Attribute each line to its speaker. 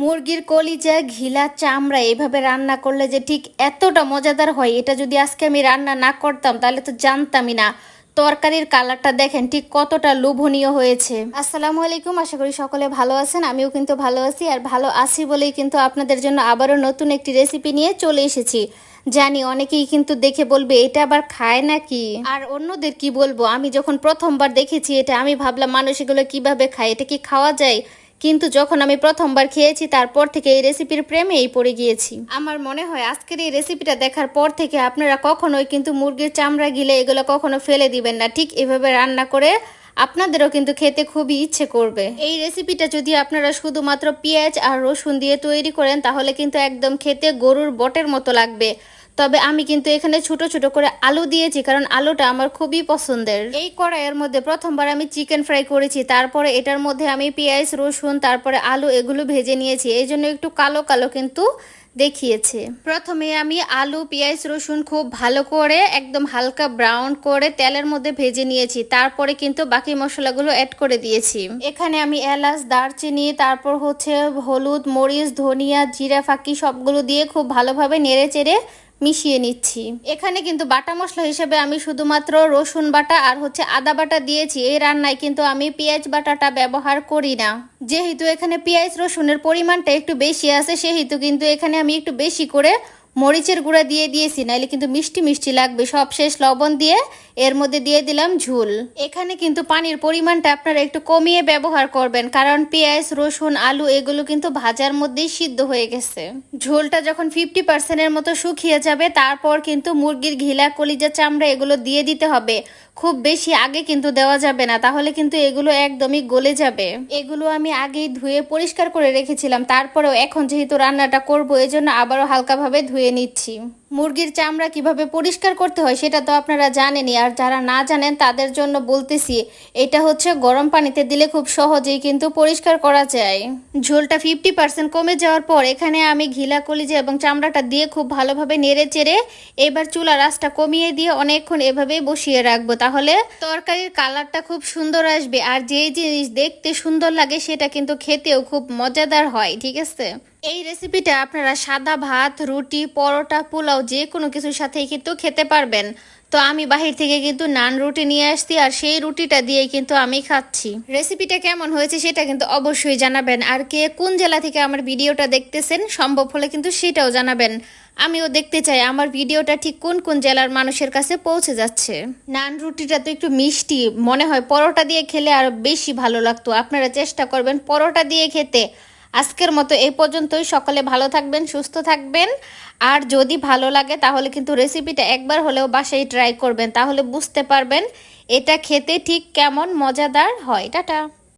Speaker 1: মুরগির কলিজা ঘিলা চামড়া এভাবে রান্না করলে যে ঠিক এতটা মজাদার হয় এটা যদি আজকে আমি রান্না না করতাম তাহলে তো জানতামই না। তরকারির কালারটা দেখেন ঠিক কতটা লোভনীয় হয়েছে। আসসালামু আলাইকুম আশা করি সকলে ভালো আছেন আমিও কিন্তু ভালো আছি আর ভালো আছি বলেই কিন্তু আপনাদের জন্য আবারও নতুন একটি রেসিপি নিয়ে চলে এসেছি। জানি অনেকেই কিন্তু দেখে বলবে এটা আবার খায় নাকি? আর অন্যদের কি বলব? আমি যখন প্রথমবার দেখেছি এটা আমি ভাবলাম মানুষ এগুলো কীভাবে খায় এটা কি খাওয়া যায়? কিন্তু যখন আমি প্রথমবার খেয়েছি, তারপর থেকে এই রেসিপির প্রেমেই পড়ে গিয়েছি। আমার মনে হয় আজকের এই রেসিপিটা দেখার পর থেকে আপনারা কখনোই কিন্তু মুরগির চামড়া গিলে এগুলো কখনো ফেলে দিবেন না। ঠিক এভাবে রান্না করে আপনাদেরও কিন্তু খেতে খুবই ইচ্ছে করবে। এই রেসিপিটা যদি আপনারা শুধুমাত্র পেঁয়াজ আর রসুন দিয়ে তৈরি করেন, তাহলে কিন্তু একদম খেতে গরুর বটের মতো লাগবে। তবে আমি কিন্তু এখানে ছোট ছোট করে আলু দিয়েছি, কারণ আলুটা আমার খুবই পছন্দের। এই কড়াইয়ের মধ্যে প্রথমবার আমি চিকেন ফ্রাই করেছি, তারপরে এটার মধ্যে আমি পেঁয়াজ, রসুন, তারপরে আলু এগুলো ভেজে নিয়েছি। এই জন্য একটু কালো কালো কিন্তু দেখিয়েছে। প্রথমে আমি আলু, পেঁয়াজ, রসুন খুব ভালো করে, একদম হালকা ব্রাউন করে তেলের মধ্যে ভেজে নিয়েছি। তারপরে কিন্তু বাকি মশলাগুলো অ্যাড করে দিয়েছি। এখানে আমি এলাচ, দারচিনি, তারপর হচ্ছে হলুদ, মরিচ, ধনিয়া, জিরা, ফাঁকি সবগুলো দিয়ে খুব ভালোভাবে নেড়ে চেড়ে মিশিয়ে নিচ্ছি। এখানে কিন্তু বাটা মশলা হিসেবে আমি শুধুমাত্র রসুন বাটা আর হচ্ছে আদা বাটা দিয়েছি। এই রান্নায় কিন্তু আমি পেঁয়াজ বাটাটা ব্যবহার করি না। যেহেতু এখানে পেঁয়াজ রসুনের পরিমাণটা একটু বেশি আছে, সেহেতু কিন্তু এখানে আমি একটু বেশি করে মরিচের গুঁড়া দিয়ে দিয়েছি নাহলে কিন্তু মিষ্টি মিষ্টি লাগবে। সব শেষ লবণ দিয়ে এর মধ্যে দিয়ে দিলাম ঝুল। এখানে কিন্তু পানির পরিমাণটা আপনারা একটু কমিয়ে ব্যবহার করবেন, কারণ পেঁয়াজ, রসুন, আলু এগুলো কিন্তু ভাজার মধ্যেই সিদ্ধ হয়ে গেছে। ঝোলটা যখন ফিফটি পার্সেন্টের মতো শুকিয়ে যাবে, তারপর কিন্তু মুরগির ঘিলা, কলিজা, চামড়া এগুলো দিয়ে দিতে হবে। খুব বেশি আগে কিন্তু দেওয়া যাবে না, তাহলে কিন্তু এগুলো একদমই গলে যাবে। এগুলো আমি আগেই ধুয়ে পরিষ্কার করে রেখেছিলাম, তারপরেও এখন যেহেতু রান্নাটা করব, এজন্য আবারও হালকাভাবে ধুয়ে নিচ্ছি। মুরগির চামড়া কীভাবে পরিষ্কার করতে হয় সেটা তো আপনারা জানেনই, আর যারা না জানেন তাদের জন্য বলতেছি, এটা হচ্ছে গরম পানিতে দিলে খুব সহজেই কিন্তু পরিষ্কার করা যায়। ঝোলটা ফিফটি পার্সেন্ট কমে যাওয়ার পর এখানে আমি ঘিলা কলিজা এবং চামড়াটা দিয়ে খুব ভালোভাবে নেড়ে চেড়ে এবার চুলা রাসটা কমিয়ে দিয়ে অনেকক্ষণ এভাবেই বসিয়ে রাখব। তাহলে তরকারির কালারটা খুব সুন্দর আসবে, আর যেই জিনিস দেখতে সুন্দর লাগে সেটা কিন্তু খেতেও খুব মজাদার হয়, ঠিক আছে? এই রেসিপিটা আপনারা সাদা ভাত, রুটি, পরোটা, পোলাও যে কোনো কিছুর সাথেই কিন্তু খেতে পারবেন। তো আমি বাহির থেকে কিন্তু নান রুটি নিয়ে আসছি আর সেই রুটিটা দিয়ে কিন্তু আমি খাচ্ছি। রেসিপিটা কেমন হয়েছে সেটা কিন্তু অবশ্যই জানাবেন। আর কে কোন জেলা থেকে আমার ভিডিওটা দেখতেছেন, সম্ভব হলে কিন্তু সেটাও জানাবেন। আমিও দেখতে চাই আমার ভিডিওটা ঠিক কোন কোন জেলার মানুষের কাছে পৌঁছে যাচ্ছে। নান রুটিটা তো একটু মিষ্টি, মনে হয় পরোটা দিয়ে খেলে আরও বেশি ভালো লাগতো। আপনারা চেষ্টা করবেন পরোটা দিয়ে খেতে। আজকের মতো এই পর্যন্তই। সকলে ভালো থাকবেন, সুস্থ থাকবেন। আর যদি ভালো লাগে, তাহলে কিন্তু রেসিপিটা একবার হলেও বাসায় ট্রাই করবেন, তাহলে বুঝতে পারবেন এটা খেতে ঠিক কেমন মজাদার হয়। টাটা।